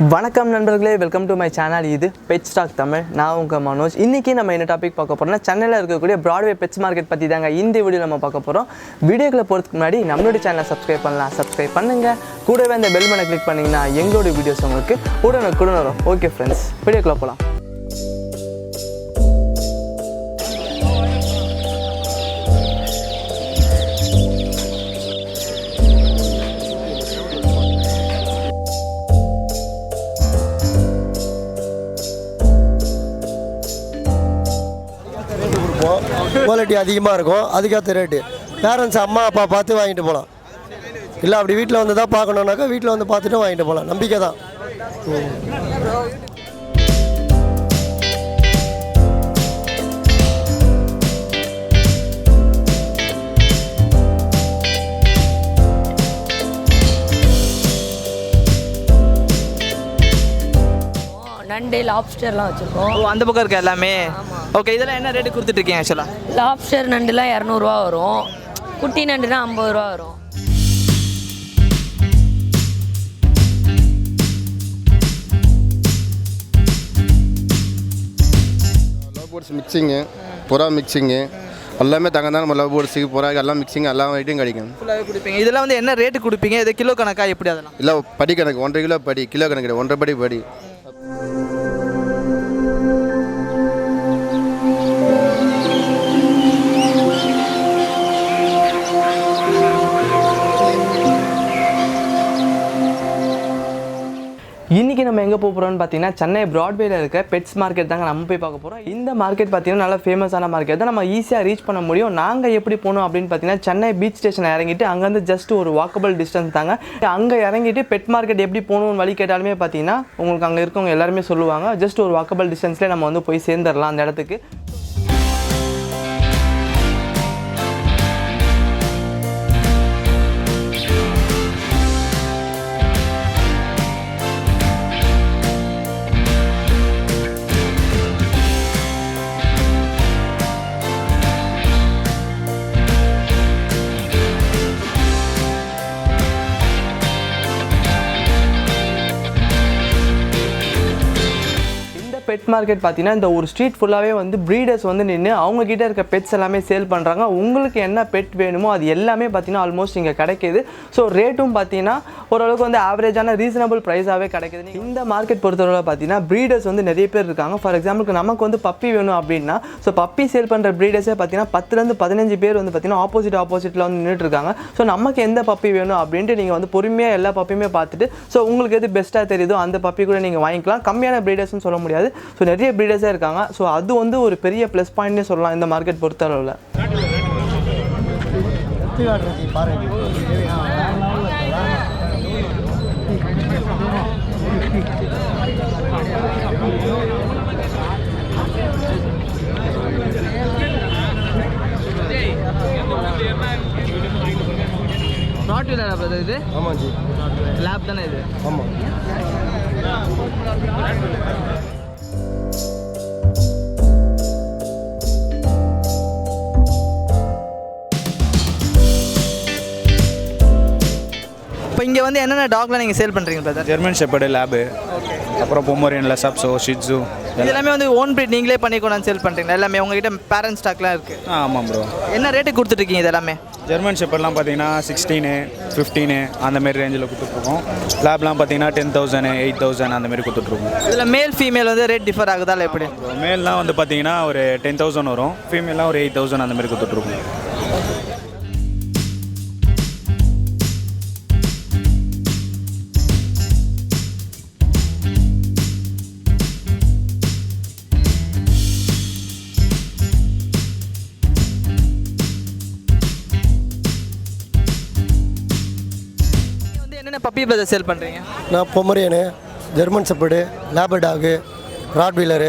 வணக்கம் நண்பர்களே welcome to my channel இது பெட் ஸ்டாக் தமிழ். நான் உங்கள் மனோஜ். இன்றைக்கி நம்ம என்ன டாபிக் பார்க்க போகிறோம்னா சென்னையில் இருக்கக்கூடிய ப்ராட்வே பெட்ஸ் மார்க்கெட் பற்றி தாங்க இந்த வீடியோ நம்ம பார்க்க போகிறோம் வீடியோக்களை போகிறதுக்கு முன்னாடி நம்மளுடைய சேனலை சப்ஸ்கிரைப் பண்ணலாம். சப்ஸ்கிரைப் பண்ணுங்கள் கூடவே அந்த பெல் மனை கிளிக் பண்ணிங்கன்னா எங்களுடைய வீடியோஸ் உங்களுக்கு உடனுக்குடன் வரும். ஓகே ஃப்ரெண்ட்ஸ் வீடியோக்குள்ளே போகலாம் குவாலிட்டி அதிகமாக இருக்கும். அதுக்கேற்ற ரேட்டு பேரண்ட்ஸ் அம்மா அப்பா பார்த்து வாங்கிட்டு போகலாம் இல்லை அப்படி வீட்டில் வந்து தான் பார்க்கணுன்னாக்கா வீட்டில் வந்து பார்த்துட்டு வாங்கிட்டு போகலாம் நம்பிக்கை தான். நண்டு லாப்ஸ்டர்லாம் வச்சுருக்கோம். அந்த பக்கம் இருக்க எல்லாமே? ஓகே இதெல்லாம் என்ன ரேட்டு கொடுத்துட்ருக்கீங்க ஆக்சுவலாக லாப்ஸ்டர் நண்டுலாம் இரநூறுவா வரும். குட்டி நண்டுனா ஐம்பது ரூபா வரும். லவ் பேர்ட்ஸ் மிக்சிங்கு புறா மிக்சிங்கு எல்லாமே தங்க தான் நம்ம லவ் பேர்ட்ஸுக்கு புறா எல்லாம் மிக்சிங் எல்லா ஐட்டும் கிடைக்கும். ஃபுல்லாகவே கொடுப்பீங்க. இதெல்லாம் வந்து என்ன ரேட்டு கொடுப்பீங்க? இது கிலோ கணக்கா எப்படி அதெல்லாம்? இல்லை படி கணக்கு ஒன்றரை கிலோ படி கிலோ கணக்கு கிடையாது ஒன்றரை படி படி. இன்றைக்கி நம்ம எங்கே போக போகிறோம்னு பார்த்தீங்கன்னா சென்னை ப்ராட்வேல இருக்க பெட்ஸ் மார்க்கெட் தாங்க நம்ம போய் பார்க்க போகிறோம் இந்த மார்க்கெட் பார்த்தீங்கன்னா நல்ல ஃபேமஸான மார்க்கெட் தான். நம்ம ஈஸியாக ரீச் பண்ண முடியும். நாங்கள் எப்படி போகணும் அப்படின்னு பார்த்தீங்கன்னா சென்னை பீச் ஸ்டேஷன் இறங்கிட்டு அங்கேருந்து ஜஸ்ட் ஒரு வாக்கபிள் டிஸ்டன்ஸ் தாங்க. அங்கே இறங்கிட்டு பெட் மார்க்கெட் எப்படி போகணும்னு வழி கேட்டாலுமே பார்த்தீங்கன்னா உங்களுக்கு அங்கே இருக்கவங்க எல்லாருமே சொல்லுவாங்க ஜஸ்ட் ஒரு வாக்கபிள் டிஸ்டன்ஸ்லேயே நம்ம வந்து போய் சேர்ந்துடலாம் அந்த இடத்துக்கு. பெட் மார்க்கெட் பார்த்தீங்கன்னா இந்த ஒரு ஸ்ட்ரீட் ஃபுல்லாகவே வந்து ப்ரீடர்ஸ் வந்து நின்று அவங்கக்கிட்ட இருக்க பெட்ஸ் எல்லாமே சேல் பண்ணுறாங்க உங்களுக்கு என்ன பெட் வேணுமோ அது எல்லாமே பார்த்தீங்கன்னா ஆல்மோஸ்ட் இங்கே கிடைக்கிது. ஸோ ரேட்டும் பார்த்தீங்கன்னா ஓரளவுக்கு வந்து ஆவரேஜான ரீசனபிள் ப்ரைஸாகவே கிடைக்குது. இந்த மார்க்கெட் பொறுத்தவரை பார்த்தீங்கன்னா ப்ரீடர்ஸ் வந்து நிறைய பேர் இருக்காங்க. ஃபார் எக்ஸாம்பிளுக்கு நமக்கு வந்து பப்பி வேணும் அப்படின்னா ஸோ பப்பி சேல் பண்ணுற ப்ரீடர்ஸே பார்த்தீங்கன்னா பத்துலேருந்து பதினஞ்சு பேர் வந்து பார்த்தீங்கன்னா ஆப்போசிட் ஆப்போசிட்டில் வந்து நின்றுட்டு இருக்காங்க ஸோ நமக்கு எந்த பப்பி வேணும் அப்படின்ட்டு நீங்கள் வந்து பொறுமையாக எல்லா பப்பியுமே பார்த்துட்டு ஸோ உங்களுக்கு எது பெஸ்ட்டாக தெரியுதோ அந்த பப்பி கூட நீங்கள் வாங்கிக்கலாம். கம்மியான ப்ரீடர்ஸ்னு சொல்ல முடியாது. ஸோ நிறைய ப்ரீடர்ஸே இருக்காங்க. ஸோ அது வந்து ஒரு பெரிய ப்ளஸ் பாயிண்ட்னே சொல்லலாம் இந்த மார்க்கெட் பொறுத்தளவில். நாட் வீலர் இது? ஆமாம் ஜி. லேப் தானே இது? ஆமாம். வந்து என்னென்ன டாக்லாம் நீங்கள் சேல் பண்ணுறீங்க பிரதர் ஜெர்மன் ஷெப்பர்டு லேபு அப்புறம் Pomeranian Lhasa Apso shih tzu எல்லாமே வந்து ஓன் breed நீங்களே பண்ணி கொண்டாந்து சேல் பண்ணுறீங்களா எல்லாமே உங்ககிட்ட பேரண்ட் ஸ்டாக்லாம் இருக்குது ஆமாம் ப்ரோ என்ன ரேட்டுக்கு கொடுத்துட்ருக்கீங்க இது எல்லாமே? ஜெர்மன் ஷெப்பர்ட்லாம் பார்த்தீங்கன்னா சிக்ஸ்டீனு ஃபிஃப்டீனு அந்த மாதிரி ரேஞ்சில் கொடுத்துட்ருக்கோம் லேப்லாம் பார்த்தீங்கன்னா டென் தௌசண்ட் எயிட் தௌசண்ட் அந்த மாதிரி கொடுத்துட்ருக்கோம் இதில் மேல் ஃபீமேல் வந்து ரேட் டிஃபர் ஆகுதா இல்லை எப்படி? மேல்லாம் வந்து பார்த்தீங்கன்னா ஒரு டென் தௌசண்ட் வரும். ஃபீமேல்லாம் ஒரு எயிட் தௌசண்ட் அந்த மாதிரி கொடுத்துட்ருக்கோம் பப்பி பிரதர் சேல் பண்ணுறீங்க நான் Pomeranian German shepherd labrador rottweiler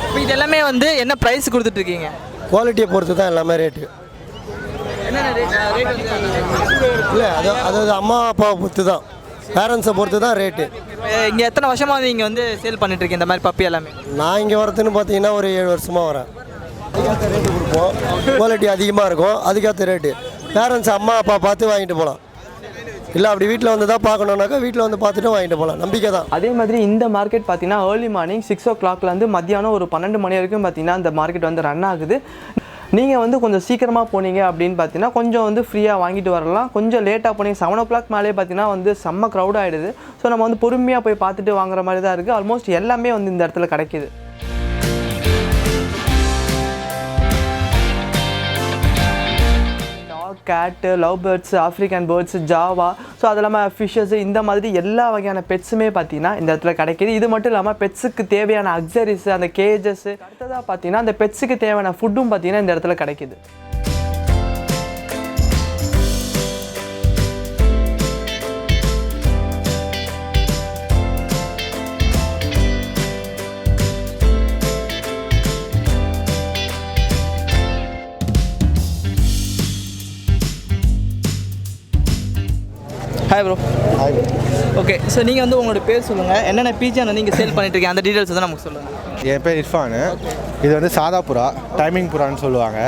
இப்போ இது எல்லாமே வந்து என்ன ப்ரைஸ் கொடுத்துட்ருக்கீங்க குவாலிட்டியை பொறுத்து தான் எல்லாமே ரேட்டு இல்லை அது அதாவது அம்மா அப்பாவை பொறுத்து தான். பேரண்ட்ஸை பொறுத்து தான் ரேட்டு இங்கே எத்தனை வருஷமாக வந்து இங்கே வந்து சேல் பண்ணிட்டு இருக்கீங்க இந்த மாதிரி பப்பி எல்லாமே? நான் இங்கே வரதுன்னு பார்த்தீங்கன்னா ஒரு ஏழு வருஷமாக வரேன் அதுக்கேற்ற ரேட்டு கொடுப்போம். குவாலிட்டி அதிகமாக இருக்கும் அதுக்கேற்ற ரேட்டு பேரண்ட்ஸ் அம்மா அப்பா பார்த்து வாங்கிட்டு போகலாம். இல்லை அப்படி வீட்டில் வந்து தான் பார்க்கணுன்னாக்கா வீட்டில் வந்து பார்த்துட்டு வாங்கிட்டு போகலாம் நம்பிக்கை தான். அதே மாதிரி இந்த மார்க்கெட் பார்த்தீங்கன்னா ஏர்லி மார்னிங் சிக்ஸ் ஓ கிளாக்லேருந்து மத்தியானம் ஒரு பன்னெண்டு மணி வரைக்கும் பார்த்தீங்கன்னா இந்த மார்க்கெட் வந்து ரன் ஆகுது. நீங்கள் வந்து கொஞ்சம் சீக்கிரமாக போனீங்க அப்படின்னு பார்த்தீங்கன்னா கொஞ்சம் வந்து ஃப்ரீயாக வாங்கிட்டு வரலாம். கொஞ்சம் லேட்டாக போனீங்க. செவன் ஓ கிளாக் மேலே பார்த்தீங்கன்னா வந்து செம்ம க்ரௌட் ஆகிடுது ஸோ நம்ம வந்து பொறுமையாக போய் பார்த்துட்டு வாங்குற மாதிரி தான் இருக்குது ஆல்மோஸ்ட் எல்லாமே வந்து இந்த இடத்துல கிடைக்கிது. Cat love birds African birds Java so அது இல்லாமல் ஃபிஷ்ஷஸ் இந்த மாதிரி எல்லா வகையான பெட்ஸுமே பார்த்தீங்கன்னா இந்த இடத்துல கிடைக்கிது. இது மட்டும் இல்லாமல் பெட்ஸுக்கு தேவையான அக்சரிஸ் அந்த கேஜஸ் அடுத்ததாக பார்த்தீங்கன்னா அந்த பெட்ஸுக்கு தேவையான ஃபுட்டும் பார்த்தீங்கன்னா இந்த இடத்துல கிடைக்கிது. ஹாய் ப்ரோ ஓகே ஸோ நீங்கள் வந்து உங்களோட பேர் சொல்லுங்கள் என்னென்ன வந்து இங்கே சேல் பண்ணிட்டு இருக்கீங்க அந்த டீட்டெயில்ஸ் வந்து நமக்கு சொல்லுங்கள் என் பேர் இர்ஃபானு. இது வந்து சாதா புறா டைமிங் புறான்னு சொல்லுவாங்க.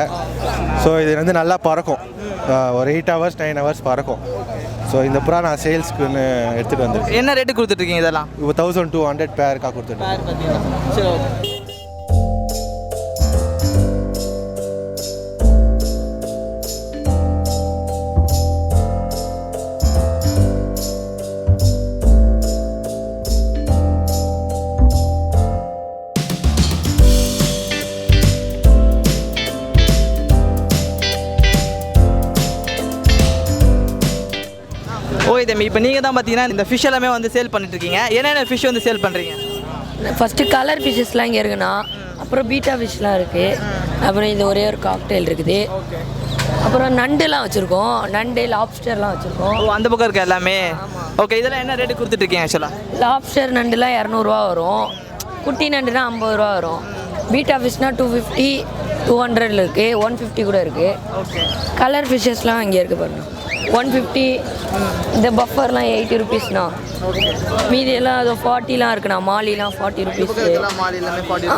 ஸோ இது வந்து நல்லா பறக்கும். ஒரு எயிட் ஹவர்ஸ் நைன் ஹவர்ஸ் பறக்கும். ஸோ இந்த புறா நான் சேல்ஸ்க்குன்னு எடுத்துகிட்டு வந்திருக்கேன். என்ன ரேட்டு கொடுத்துட்ருக்கீங்க இதெல்லாம்? இப்போ தௌசண்ட் டூ ஹண்ட்ரட் பேருக்காக கொடுத்துருக்கேன் சரி ஓகே தம்பி இப்போ நீங்கள் தான் பார்த்தீங்கன்னா இந்த ஃபிஷ் எல்லாமே வந்து சேல் பண்ணிட்டு இருக்கீங்க என்னென்ன ஃபிஷ் வந்து சேல் பண்ணுறீங்க ஃபஸ்ட்டு கலர் ஃபிஷ்ஷஸ்லாம் இங்கே இருக்குண்ணா. அப்புறம் பீட்டா ஃபிஷ்லாம் இருக்குது அப்புறம் இது ஒரே ஒரு காக்டெயில் இருக்குது. அப்புறம் நண்டுலாம் வச்சுருக்கோம். நண்டு லாப்ஸ்டர்லாம் வச்சுருக்கோம். ஓ அந்த பக்கம் இருக்க எல்லாமே? ஓகே இதெல்லாம் என்ன ரேட்டு கொடுத்துட்டு இருக்கீங்க ஆக்சுவலாக லாப்ஸ்டர் நண்டுலாம் இரநூறுவா வரும். குட்டி நண்டுனா ஐம்பது ரூபா வரும் பீட்டா ஃபிஷ்னா டூ ஃபிஃப்டி டூ ஹண்ட்ரட்ல இருக்குது ஒன் ஃபிஃப்டி கூட இருக்குது கலர் ஃபிஷ்ஷஸ்லாம் இங்கே இருக்குது பாருங்க. ஒன் ஃபிஃப்டி இந்த பஃபர்லாம் எயிட்டி ருபீஸ்ண்ணா. மீதி எல்லாம் அது ஃபார்ட்டிலாம் இருக்குண்ணா மாலிலாம் forty rupees.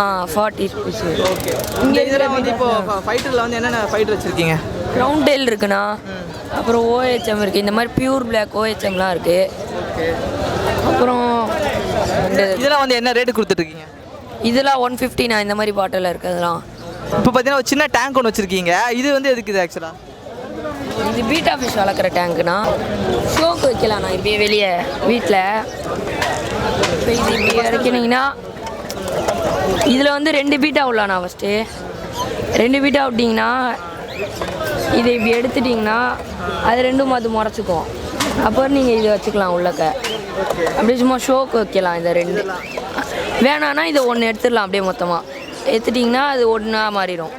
Ah forty rupees. இங்கே இதில் வந்து இப்போ ஃபைட்டரில் வந்து என்னென்ன ஃபைட்டர் வச்சுருக்கீங்க? ரவுண்ட் டெயில் இருக்குண்ணா. அப்புறம் ஓஹெச்எம் இருக்குது இந்த மாதிரி பியூர் பிளாக் ஓஹெச்எம்லாம் இருக்குது அப்புறம் இதெல்லாம் வந்து என்ன ரேட்டு கொடுத்துட்ருக்கீங்க? இதெல்லாம் ஒன் ஃபிஃப்டிண்ணா இந்த மாதிரி பாட்டில் இருக்கிறதுலாம் இப்போ பார்த்தீங்கன்னா ஒரு சின்ன டேங்க் ஒன்று வச்சுருக்கீங்க. இது வந்து எதுக்கு இது ஆக்சுவலாக இது பீட்டா ஃபிஷ் வளர்க்குற டேங்க்குண்ணா ஷோக்கு வைக்கலாம்ண்ணா இப்படியே வெளியே வீட்டில் இப்போ இது இப்படி இறக்கினீங்கன்னா இதில் வந்து ரெண்டு பீட்டா உள்ளாண்ணா ஃபஸ்ட்டு ரெண்டு பீட்டா விட்டிங்கன்னா இதை இப்படி எடுத்துட்டிங்கன்னா அது ரெண்டும் அது முறைச்சிக்கும். அப்புறம் நீங்கள் இதை வச்சுக்கலாம் உள்ளக்க. அப்படியே சும்மா ஷோக்கு வைக்கலாம் இந்த ரெண்டு. வேணான்னா இதை ஒன்று எடுத்துடலாம் அப்படியே மொத்தமாக எடுத்துட்டிங்கன்னா அது ஒன்றா மாறிடும்.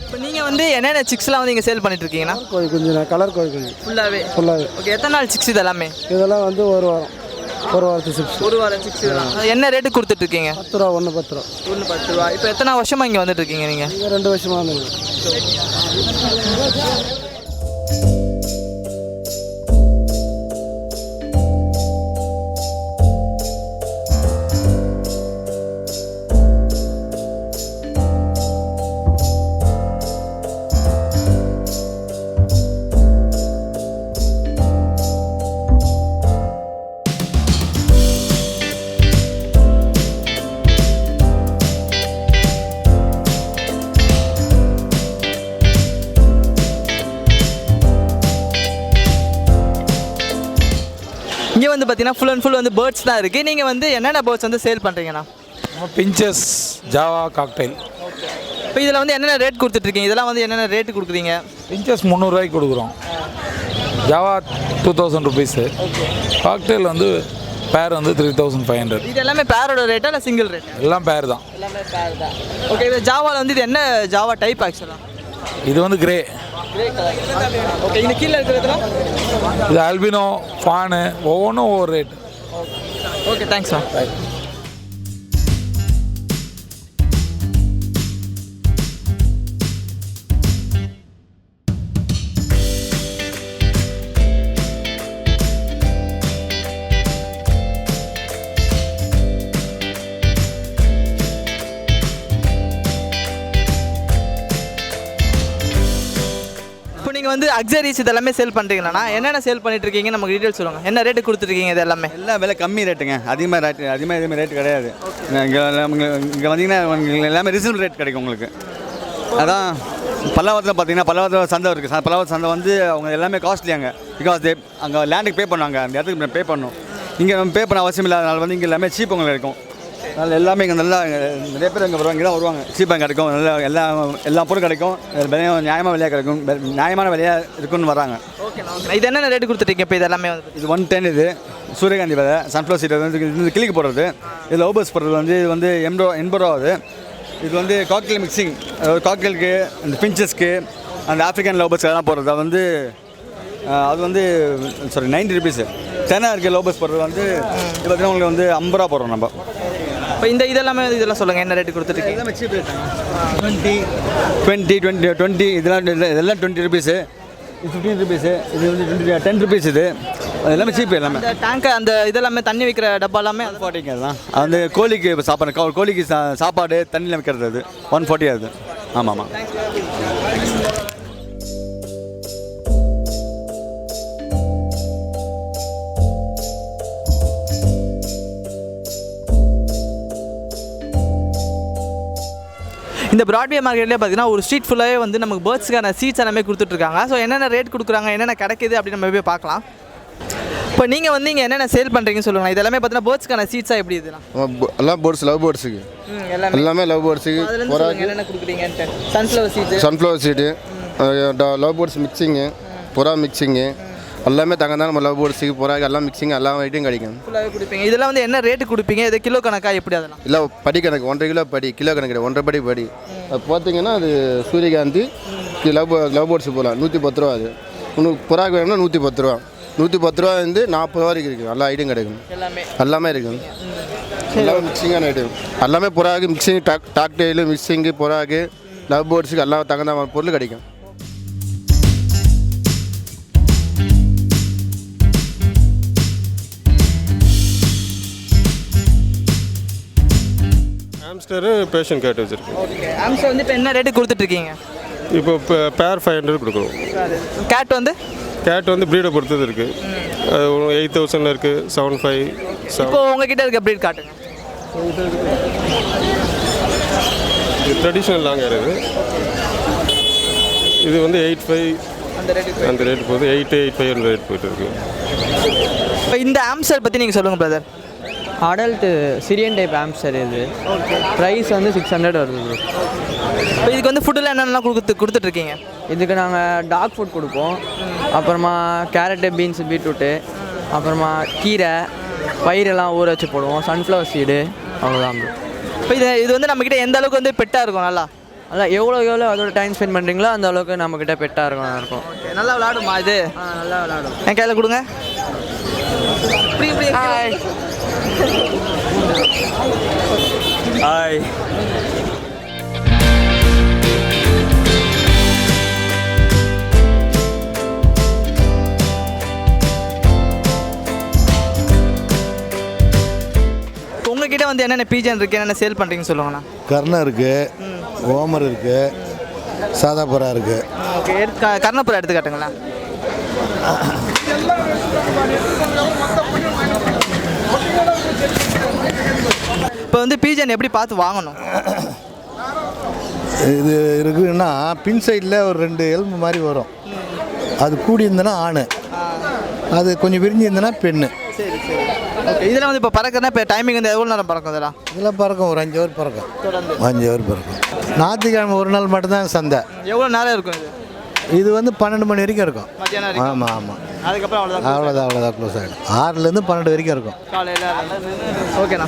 இப்போ நீங்கள் வந்து என்னென்ன சிக்ஸ்லாம் வந்து இங்கே சேல் பண்ணிட்டு இருக்கீங்கன்னா கோழி குஞ்சு கலர் கோழி குஞ்சு ஃபுல்லாகவே ஃபுல்லாகவே ஓகே எத்தனை நாள் சிக்ஸ் இது எல்லாமே இதெல்லாம் வந்து ஒரு வாரம். ஒரு வாரத்து சிப்ஸ். ஒரு வாரம் சிக்ஸ் என்ன ரேட்டு கொடுத்துட்ருக்கீங்க பத்து ரூபா ஒன்று பத்து ரூபா. ஒன்று பத்து ரூபா. இப்போ எத்தனை வருஷமாக இங்கே வந்துட்டு இருக்கீங்க நீங்கள் ரெண்டு வருஷமாக வந்து பார்த்தீங்கன்னா ஃபுல் அண்ட் ஃபுல் வந்து பேர்ட்ஸ் தான் இருக்குது நீங்கள் வந்து என்னென்ன பேர்ட்ஸ் வந்து சேல் பண்ணுறீங்கண்ணா பிஞ்சஸ் ஜாவா காக்டைல் இப்போ இதில் வந்து என்னென்ன ரேட் கொடுத்துட்ருக்கீங்க? இதெல்லாம் வந்து என்னென்ன ரேட்டு கொடுக்குறீங்க? பிஞ்சஸ் முந்நூறுரூவாய்க்கு கொடுக்குறோம். Java two thousand rupees cockatiel வந்து பேர் வந்து த்ரீ தௌசண்ட் ஃபைவ் ஹண்ட்ரட் இது எல்லாமே பேரோட ரேட்டா இல்லை சிங்கிள் ரேட் எல்லாம் பேர் தான். எல்லாமே பேர் தான். ஓகே இது ஜாவாவில் வந்து இது என்ன ஜாவா டைப் ஆக்சுவலாக இது வந்து கிரே ஓகே இந்த கீழே இருக்கிறதுலாம் இது அல்பினோ ஃபானு ஒவ்வொன்றும் ஒவ்வொரு ரேட் ஓகே தேங்க்ஸ் மேம் வந்து அக்ஸரிஸ் இதெல்லாமே சேல் பண்ணுறீங்களாண்ணா என்னென்ன சேல் பண்ணிட்டு இருக்கீங்க நமக்கு டீட்டெயில்ஸ் சொல்லுங்கள் என்ன ரேட்டு கொடுத்துருக்கீங்க இது எல்லாமே? எல்லாம் விலை கம்மி ரேட்டுங்க அதிகமாக ரேட்டு அதிகமாக எதுவுமே ரேட் கிடையாது. இங்கே இங்கே வந்தீங்கன்னா உங்களுக்கு எல்லாமே ரீசனபிள் ரேட் கிடைக்கும் உங்களுக்கு. அதான் பல்லாவரத்தில் பார்த்தீங்கன்னா பல்லாவரத்தில் சந்தை இருக்குது பல்லாவரத்து சந்தை வந்து அவங்க எல்லாமே காஸ்ட்லி அங்கே. பிகாஸ் தே அங்கே லேண்டுக்கு பே பண்ணுவாங்க. அந்த இடத்துக்கு பே பண்ணணும். இங்கே நம்ம பே பண்ண அவசியம் இல்லாதனால வந்து இங்கே எல்லாமே சீப் உங்களுக்கு இருக்கும் அதனால் எல்லாமே இங்கே நல்லா நிறைய பேர் இங்கே வருவாங்க தான் வருவாங்க. சீப்பாக கிடைக்கும் நல்லா எல்லா எல்லா பொருளும் கிடைக்கும். விலையும் நியாயமான விலையாக கிடைக்கும். நியாயமான விலையாக இருக்குன்னு வராங்க. இது என்னென்ன ரேட்டு கொடுத்துருக்கீங்க இப்போ இது எல்லாமே இது ஒன் டென் இது. சூரியகாந்தி விதை சன்ஃப்ளவர் சீட் வந்து இது கிளிக்கு போடுறது. இது லோபஸ் போடுறது வந்து இது வந்து எண்பது எண்பது ரூபா ஆகுது. இது வந்து காக்டெயில் மிக்சிங் காக்டெயிலுக்கு அந்த பிஞ்சஸ்க்கு அந்த ஆஃப்ரிக்கன் லோபஸ் எல்லாம் போடுறது. வந்து அது வந்து சாரி நைன்டி ருபீஸு தென்னை இருக்க லோபஸ் போடுறது வந்து இது பார்த்தீங்கன்னா உங்களுக்கு வந்து ஐம்பது ரூபா போடுறோம் நம்ம. இப்போ இந்த இதெல்லாமே இதெல்லாம் சொல்லுங்கள் என்ன ரேட்டு கொடுத்துருக்கீங்க எல்லாமே cheap rate twenty twenty twenty twenty இதெல்லாம் இதெல்லாம் டுவெண்ட்டி ருபீஸு இது ஃபிஃப்டீன் ருபீஸு இது வந்து டுவெண்ட்டி டென் ருபீஸ் இது. அது எல்லாமே சீப் எல்லாமே. இந்த டேங்க் அந்த இதெல்லாமே தண்ணி வைக்கிற டப்பா எல்லாமே அது ஃபார்ட்டிங்க அதுதான். அது வந்து கோழிக்கு இப்ப சாப்பாடு கோழிக்கு சா- சாப்பாடு தண்ணியில் வைக்கிறது அது. ஒன் ஃபார்ட்டி அது. ஆமாம் ஆமாம். இந்த பிராட்வே மார்க்கெட்லேயே பார்த்தீங்கன்னா ஒரு ஸ்ட்ரீட் ஃபுல்லாகவே வந்து நமக்கு பேர்ட்ஸ்க்கான சீட்ஸ் எல்லாமே கொடுத்துட்ருக்காங்க. ஸோ என்னென்ன ரேட் கொடுக்குறாங்க என்னென்ன கிடைக்குது அப்படின்னு நம்ம போய் பார்க்கலாம். இப்போ நீங்கள் வந்து இங்கே என்னென்ன சேல் பண்ணுறீங்கன்னு சொல்லுங்கள் இது எல்லாமே பார்த்தீங்கன்னா பேர்ட்ஸ்க்கான சீட்ஸாக எப்படி இதுலாம் எல்லாம்? போர்ட்ஸ் லவ் போர்ட்ஸுக்கு எல்லாமே. லவ் போர்ட்ஸுக்கு என்னென்ன கொடுக்குறீங்கன்ட்டு. Sunflower seeds sunflower seed love birds mixing புறா மிக்சிங்கு எல்லாமே தங்க தான் நம்ம லவ் போர்ட்ஸுக்கு புறா எல்லாம் மிக்சிங் எல்லா ஐட்டையும் கிடைக்கும். ஃபுல்லாகவே கொடுப்பீங்க. இதெல்லாம் வந்து என்ன ரேட்டு கொடுப்பீங்க? இது கிலோ கணக்கா? எப்படி அதெல்லாம்? இல்லை படி கணக்கு ஒன்றரை கிலோ படி கிலோ கணக்கு கிடையாது, ஒன்றரை படி படி. அது பார்த்தீங்கன்னா அது சூரியகாந்தி லவ் லவ் போர்ட்ஸ் போகலாம் நூற்றி பத்து ரூபா அது. உனக்கு புறாக்கு வேணும்னா நூற்றி பத்து ரூபா. நூற்றி பத்து ரூபா வந்து நாற்பது ரூபா வரைக்கும் இருக்குது எல்லா ஐட்டம் கிடைக்கும். எல்லாமே. எல்லாமே இருக்குது எல்லாமே மிக்சிங்கான ஐட்டம் எல்லாமே புறாக்கு மிக்சிங் டாக் டாக்டெயிலு மிக்சிங்கு புறாக்கு லவ் போர்ட்ஸுக்கு எல்லாம் தகுந்த பொருள் கிடைக்கும். ஹாம்ஸ்டரு பேஷன் கேட் வச்சுருக்கோம் ஓகே ஆம்சா வந்து இப்போ என்ன ரேட்டு கொடுத்துட்ருக்கீங்க இப்போ பேர் ஃபைவ் ஹண்ட்ரட் கொடுக்குறோம். கேட் வந்து? கேட் வந்து ப்ரீடை பொறுத்தது இருக்குது அது எயிட் தௌசண்ட் இருக்குது செவன் ஃபைவ் இப்போ உங்ககிட்ட இருக்க ப்ரீட் காட்டுங்க. ட்ரெடிஷ்னல் லாங்கர் இது. இது வந்து எயிட் ஃபைவ் அந்த ரேட் போகுது. எயிட் எயிட் ஃபைவ் அந்த ரேட் போயிட்டு இருக்கு. இப்போ இந்த ஆம்சர் பற்றி நீங்கள் சொல்லுங்கள் brother adult Syrian type hamster இது. ப்ரைஸ் வந்து சிக்ஸ் ஹண்ட்ரட் வருது ப்ரோ இப்போ இதுக்கு வந்து ஃபுட்டில் என்னென்னலாம் கொடுத்து கொடுத்துட்ருக்கீங்க இதுக்கு நாங்கள் டாக் ஃபுட் கொடுப்போம். அப்புறமா கேரட்டு பீன்ஸு பீட்ரூட்டு அப்புறமா கீரை பயிரெல்லாம் ஊற வச்சு போடுவோம். சன்ஃப்ளவர் சீடு அவ்வளோதான் ப்ரோ இப்போ இது இது வந்து நம்மக்கிட்ட எந்த அளவுக்கு வந்து பெட்டாக இருக்கும் நல்லா? அதான் எவ்வளோ எவ்வளோ அதோட டைம் ஸ்பெண்ட் பண்ணுறீங்களோ அந்த அளவுக்கு நம்மக்கிட்ட பெட்டாக இருக்கும் இருக்கும். நல்லா விளாடுமா இது? நல்லா விளாடும். என் கையில் கொடுங்க. ஹாய் உங்ககிட்ட வந்து என்னென்ன பீஜன் இருக்குது என்னென்ன சேல் பண்ணுறீங்கன்னு சொல்லுங்கண்ணா. கர்ணம் இருக்குது ஓமர் இருக்குது சாதா புறா இருக்குது ஓகே எடுத்து கர்ணப்புரம் இப்போ வந்து பீஜன் எப்படி பார்த்து வாங்கணும்? இது இருக்குன்னா பின் சைடில் ஒரு ரெண்டு எலும்பு மாதிரி வரும். அது கூடி இருந்தனா ஆணு. அது கொஞ்சம் விரிஞ்சு இருந்தனா பெண்ணு. சரி சரி. இதில் வந்து இப்போ பறக்கிறனா இப்போ டைமிங் வந்து எவ்வளோ நேரம் பறக்கும் இதெல்லாம்? இதெல்லாம் பறக்கும் ஒரு அஞ்சு ஹவர் பறக்கும். அஞ்சு ஹவர் பறக்கும். ஞாயிற்றுக்கிழமை ஒரு நாள் மட்டும்தான் சந்தை. எவ்வளோ நேரம் இருக்கும் இது? இது வந்து பன்னெண்டு மணி வரைக்கும் இருக்கும். ஆமாம் ஆமாம் அதுக்கப்புறம் அவ்வளோதான் அவ்வளோதான் அவ்வளோதான் க்ளோஸ் ஆகிடும் ஆறுலேருந்து பன்னெண்டு வரைக்கும் இருக்கும். ஓகேண்ணா.